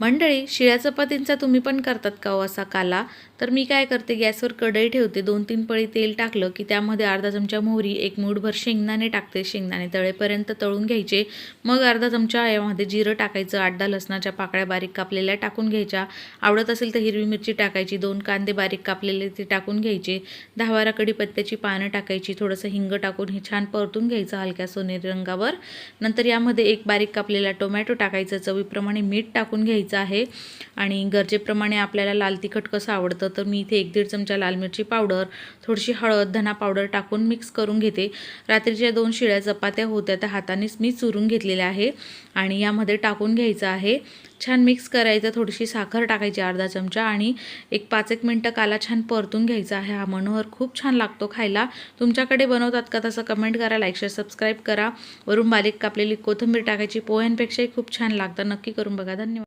मंडळी शिळ्या चपातींचा तुम्ही पण करतात का हो असा काला? तर मी काय करते गॅसवर कढई ठेवते दोन तीन पळी तेल टाकलं की त्यामध्ये अर्धा चमचा मोहरी एक मूठभर शेंगदाणे टाकते शेंगदाणे तळेपर्यंत तळून घ्यायचे. मग अर्धा चमचा यामध्ये जिरं टाकायचं आड्डा लसणाच्या पाकळ्या बारीक कापलेल्या टाकून घ्यायच्या. आवडत असेल तर हिरवी मिरची टाकायची दोन कांदे बारीक कापलेले ते टाकून घ्यायचे. दहा बारा कढीपत्त्याची पानं टाकायची थोडंसं हिंग टाकून हे छान परतून घ्यायचं हलक्या सोनेरी रंगावर. नंतर यामध्ये एक बारीक कापलेला टोमॅटो टाकायचं चवीप्रमाणे मीठ टाकून घ्यायचं. आहे. आणि गरजेप्रमाणे आपल्याला लाल तिखट कसं आवडतं तर मी इथे एक दीड चमचा लाल मिरची पावडर थोडीशी हळद धना पावडर टाकून मिक्स करून घेते. रात्रीच्या दोन शिळ्या चपात्या होत्या त्या हातानेच मी चुरून घेतलेल्या आहे. आणि यामध्ये टाकून घ्यायचं आहे. छान मिक्स करायचं थोडीशी साखर टाकायची अर्धा चमचा आणि एक पाच एक मिनटं काला छान परतून घ्यायचा आहे. हा मनोहर खूप छान लागतो खायला. तुमच्याकडे बनवतात का तसं कमेंट करा लाईक शेअर सबस्क्राईब करा. वरून बारीक कापलेली कोथिंबीर टाकायची पोह्यांपेक्षाही खूप छान लागतं. नक्की करून बघा. धन्यवाद.